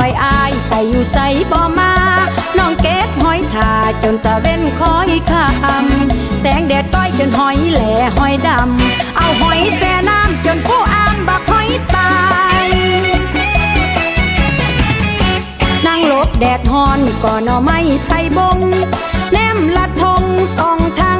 อยอายไปอยู่ใส่บ่มา น้องเก็บหอยทาจนตะเว้นคอยคำแสงแดดต้อยจนหอยแหล่หอยดำ เอาหอยแส่น้ำจนผู้อามบักหอยตายนั่งลบแดดฮอนก่อนเอาไม่ไผ่บงแนมละทงสองทาง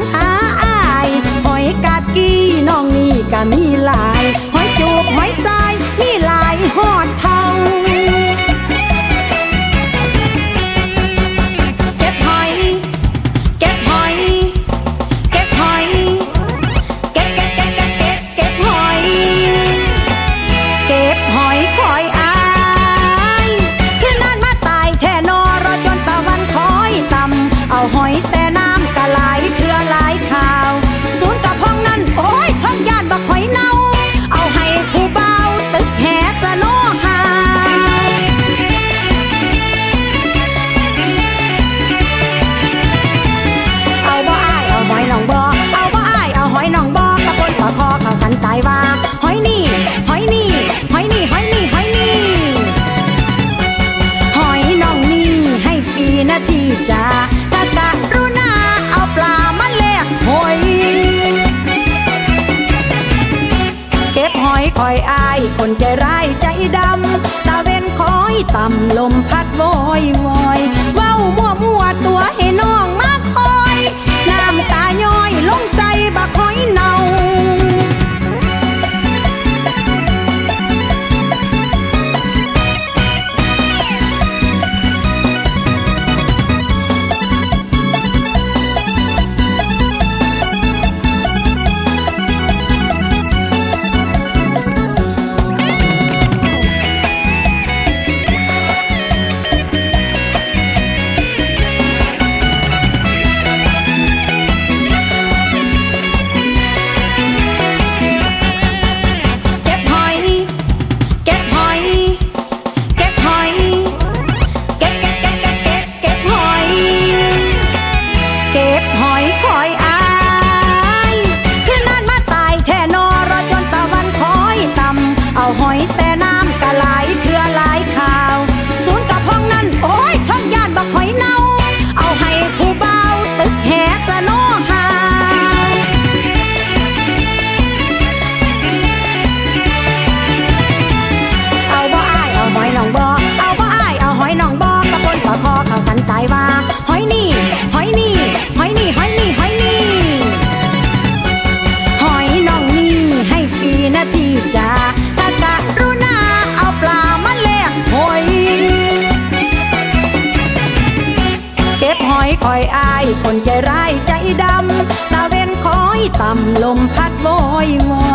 คอยอายคนใจร้ายใจดำ ตาเวนคอยต่ำลมพัดโวยวอยเว้ามั่วมั่ว อ่อยอายคนใจร้ายใจดำตาเวนคอยต่ำลมพัดโวยวอ